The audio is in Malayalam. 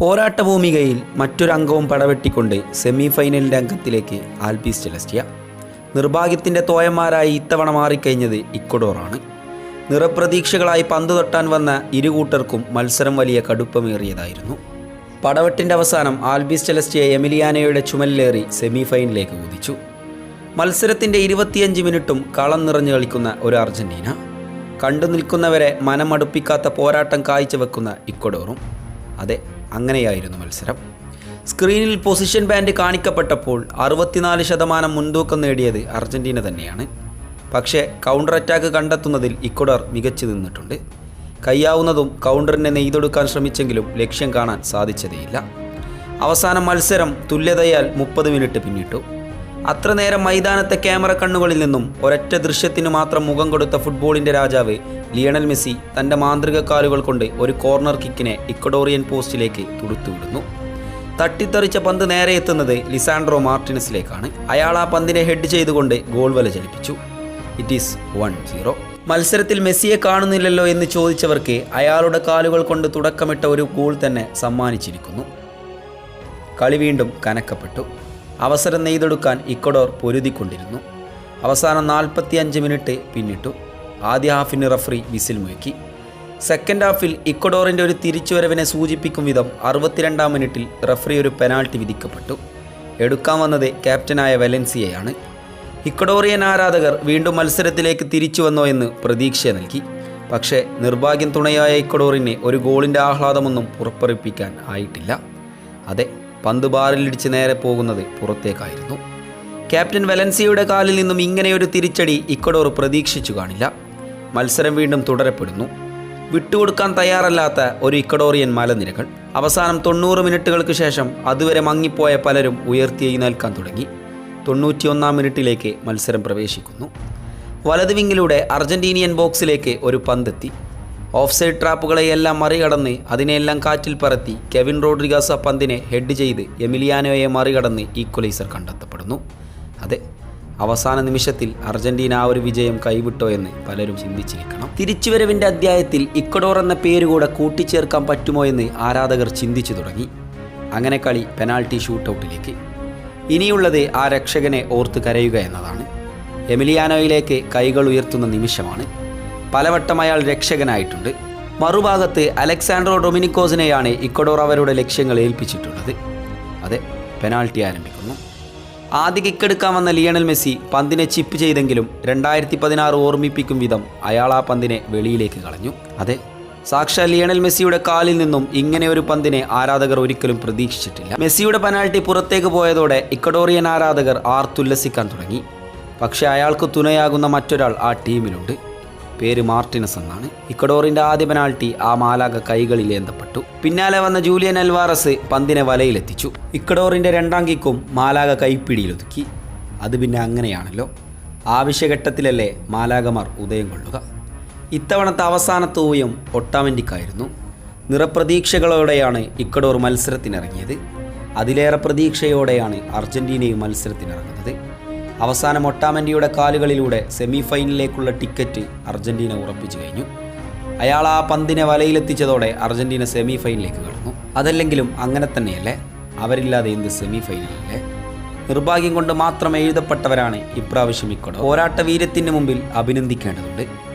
പോരാട്ട ഭൂമികയിൽ മറ്റൊരംഗവും പടവെട്ടിക്കൊണ്ട് സെമി ഫൈനലിന്റെ അംഗത്തിലേക്ക് ആൽബീസ് ചെലസ്റ്റിയ. നിർഭാഗ്യത്തിന്റെ തോയന്മാരായി ഇത്തവണ മാറിക്കഴിഞ്ഞത് ഇക്വഡോറാണ്. നിറപ്രതീക്ഷകളായി പന്ത് തൊട്ടാൻ വന്ന ഇരുകൂട്ടർക്കും മത്സരം വലിയ കടുപ്പമേറിയതായിരുന്നു. പടവെട്ടിന്റെ അവസാനം ആൽബീസ് ചെലസ്റ്റിയ എമിലിയാനയുടെ ചുമലിലേറി സെമി ഫൈനലിലേക്ക് കുതിച്ചു. മത്സരത്തിന്റെ ഇരുപത്തിയഞ്ച് മിനിറ്റും കളം നിറഞ്ഞു കളിക്കുന്ന ഒരു അർജന്റീന കണ്ടു നിൽക്കുന്നവരെ മനമടുപ്പിക്കാത്ത പോരാട്ടം കാഴ്ചവെക്കുന്ന ഇക്വഡോറും. അതെ അങ്ങനെയായിരുന്നു മത്സരം. സ്ക്രീനിൽ പൊസിഷൻ ബാൻഡ് കാണിക്കപ്പെട്ടപ്പോൾ അറുപത്തിനാല് ശതമാനം മുൻതൂക്കം നേടിയത് അർജന്റീന തന്നെയാണ്. പക്ഷേ കൗണ്ടർ അറ്റാക്ക് കണ്ടെത്തുന്നതിൽ ഇക്വഡോർ മികച്ചു നിന്നിട്ടുണ്ട്. കയ്യാവുന്നതും കൗണ്ടറിനെ നെയ്തൊടുക്കാൻ ശ്രമിച്ചെങ്കിലും ലക്ഷ്യം കാണാൻ സാധിച്ചതേയില്ല. അവസാന മത്സരം തുല്യതയാൽ മുപ്പത് മിനിറ്റ് പിന്നിട്ടു. അത്ര നേരം മൈതാനത്തെ ക്യാമറ കണ്ണുകളിൽ നിന്നും ഒരൊറ്റ ദൃശ്യത്തിന് മാത്രം മുഖം കൊടുത്ത ഫുട്ബോളിന്റെ രാജാവ് ലിയണൽ മെസ്സി തന്റെ മാന്ത്രിക കാലുകൾ കൊണ്ട് ഒരു കോർണർ കിക്കിനെ ഇക്കഡോറിയൻ പോസ്റ്റിലേക്ക് തുടുത്തുവിടുന്നു. തട്ടിത്തെറിച്ച പന്ത് നേരെ എത്തുന്നത് ലിസാൻഡ്രോ മാർട്ടിനസിലേക്കാണ് അയാൾ ആ പന്തിനെ ഹെഡ് ചെയ്തുകൊണ്ട് ഗോൾ വല ചലിപ്പിച്ചു. ഇറ്റ് ഈസ് വൺ സീറോ മത്സരത്തിൽ മെസ്സിയെ കാണുന്നില്ലല്ലോ എന്ന് ചോദിച്ചവർക്ക് അയാളുടെ കാലുകൾ കൊണ്ട് തുടക്കമിട്ട ഒരു ഗോൾ തന്നെ സമ്മാനിച്ചിരിക്കുന്നു. കളി വീണ്ടും കനക്കപ്പെട്ടു. അവസരം നെയ്തെടുക്കാൻ ഇക്വഡോർ പൊരുതിക്കൊണ്ടിരുന്നു. അവസാനം നാൽപ്പത്തിയഞ്ച് മിനിറ്റ് പിന്നിട്ടു. ആദ്യ ഹാഫിന് റഫറി വിസിൽ മുഴക്കി. സെക്കൻഡ് ഹാഫിൽ ഇക്വഡോറിന്റെ ഒരു തിരിച്ചുവരവിനെ സൂചിപ്പിക്കും വിധം അറുപത്തിരണ്ടാം മിനിറ്റിൽ റഫറി ഒരു പെനാൾട്ടി വിധിക്കപ്പെട്ടു. എടുക്കാൻ വന്നത് ക്യാപ്റ്റനായ വെലൻസിയയാണ്. ഇക്വഡോറിയൻ ആരാധകർ വീണ്ടും മത്സരത്തിലേക്ക് തിരിച്ചു വന്നോ എന്ന് പ്രതീക്ഷ നൽകി. പക്ഷേ നിർഭാഗ്യം തുണയായ ഇക്വഡോറിനെ ഒരു ഗോളിന്റെ ആഹ്ലാദമൊന്നും പുറപ്പെടുപ്പിക്കാൻ ആയിട്ടില്ല. അതെ പന്ത് ബാറിലിടിച്ച് നേരെ പോകുന്നത് പുറത്തേക്കായിരുന്നു. ക്യാപ്റ്റൻ വെലൻസിയുടെ കാലിൽ നിന്നും ഇങ്ങനെയൊരു തിരിച്ചടി ഇക്കഡോർ പ്രതീക്ഷിച്ചു കാണില്ല. മത്സരം വീണ്ടും തുടരപ്പെടുന്നു. വിട്ടുകൊടുക്കാൻ തയ്യാറല്ലാത്ത ഒരു ഇക്കഡോറിയൻ മലനിരകൾ. അവസാനം തൊണ്ണൂറ് മിനിറ്റുകൾക്ക് ശേഷം അതുവരെ മങ്ങിപ്പോയ പലരും ഉയർത്തിയെഴുന്നേൽക്കാൻ തുടങ്ങി. തൊണ്ണൂറ്റിയൊന്നാം മിനിറ്റിലേക്ക് മത്സരം പ്രവേശിക്കുന്നു. വലതുവിങ്ങിലൂടെ അർജന്റീനിയൻ ബോക്സിലേക്ക് ഒരു പന്തെത്തി. ഓഫ് സൈഡ് ട്രാപ്പുകളെയെല്ലാം മറികടന്ന് അതിനെയെല്ലാം കാറ്റിൽ പറത്തി കെവിൻ റോഡ്രിഗാസ പന്തിനെ ഹെഡ് ചെയ്ത് എമിലിയാനോയെ മറികടന്ന് ഈക്വലൈസർ കണ്ടെത്തപ്പെടുന്നു. അതെ അവസാന നിമിഷത്തിൽ അർജന്റീന ആ ഒരു വിജയം കൈവിട്ടോ എന്ന് പലരും ചിന്തിച്ചിരിക്കണം. തിരിച്ചുവരവിന്റെ അധ്യായത്തിൽ ഇക്വഡോർ എന്ന പേരുകൂടെ കൂട്ടിച്ചേർക്കാൻ പറ്റുമോ എന്ന് ആരാധകർ ചിന്തിച്ചു തുടങ്ങി. അങ്ങനെ കളി പെനാൾട്ടി ഷൂട്ടൗട്ടിലേക്ക്. ഇനിയുള്ളത് ആ രക്ഷകനെ ഓർത്ത് കരയുക എന്നതാണ്. എമിലിയാനോയിലേക്ക് കൈകൾ ഉയർത്തുന്ന നിമിഷമാണ്. പലവട്ടം അയാൾ രക്ഷകനായിട്ടുണ്ട്. മറുഭാഗത്ത് അലക്സാൻഡ്രോ ഡൊമിനിക്കോസിനെയാണ് ഇക്വഡോർ അവരുടെ ലക്ഷ്യങ്ങൾ ഏൽപ്പിച്ചിട്ടുള്ളത്. അതെ പെനാൾട്ടി ആരംഭിക്കുന്നു. ആദ്യ കിക്കെടുക്കാൻ വന്ന ലിയണൽ മെസ്സി പന്തിനെ ചിപ്പ് ചെയ്തെങ്കിലും രണ്ടായിരത്തി പതിനാറ് ഓർമ്മിപ്പിക്കും വിധം അയാൾ ആ പന്തിനെ വെളിയിലേക്ക് കളഞ്ഞു. അതെ സാക്ഷാൽ ലിയണൽ മെസ്സിയുടെ കാലിൽ നിന്നും ഇങ്ങനെ ഒരു പന്തിനെ ആരാധകർ ഒരിക്കലും പ്രതീക്ഷിച്ചിട്ടില്ല. മെസ്സിയുടെ പെനാൾട്ടി പുറത്തേക്ക് പോയതോടെ ഇക്വഡോറിയൻ ആരാധകർ ആർത്തുല്ലസിക്കാൻ തുടങ്ങി. പക്ഷേ അയാൾക്ക് തുണയാകുന്ന മറ്റൊരാൾ ആ ടീമിലുണ്ട്. പേര് മാർട്ടിനസ് എന്നാണ്. ഇക്വഡോറിന്റെ ആദ്യ പെനാൾട്ടി ആ മാലാക കൈകളിൽ ഏന്തപ്പെട്ടു. പിന്നാലെ വന്ന ജൂലിയൻ അൽവാറസ് പന്തിനെ വലയിലെത്തിച്ചു. ഇക്വഡോറിന്റെ രണ്ടാം കിക്കും മാലാക കൈപ്പിടിയിലൊതുക്കി അത് പിന്നെ അങ്ങനെയാണല്ലോ. ആവശ്യഘട്ടത്തിലല്ലേ മാലാകമാർ ഉദയം കൊള്ളുക. ഇത്തവണത്തെ അവസാനത്തെ ഊയം ഒട്ടാമെന്റിക്കായിരുന്നു നിറപ്രതീക്ഷകളോടെയാണ് ഇക്വഡോർ മത്സരത്തിനിറങ്ങിയത്. അതിലേറെ പ്രതീക്ഷയോടെയാണ് അർജന്റീനയും മത്സരത്തിനിറങ്ങുന്നത്. അവസാനം ഒട്ടാമൻഡിയുടെ കാലുകളിലൂടെ സെമി ഫൈനലിലേക്കുള്ള ടിക്കറ്റ് അർജന്റീന ഉറപ്പിച്ചു കഴിഞ്ഞു. അയാൾ ആ പന്തിനെ വലയിലെത്തിച്ചതോടെ അർജന്റീന സെമി ഫൈനലിലേക്ക് കടന്നു. അതല്ലെങ്കിലും അങ്ങനെ തന്നെയല്ലേ? അവരില്ലാതെ എന്ത് സെമി ഫൈനലല്ലേ നിർഭാഗ്യം കൊണ്ട് മാത്രം എഴുതപ്പെട്ടവരാണ് ഇപ്രാവശ്യം ഇക്കോടോ പോരാട്ട വീര്യത്തിന് മുമ്പിൽ അഭിനന്ദിക്കേണ്ടതുണ്ട്.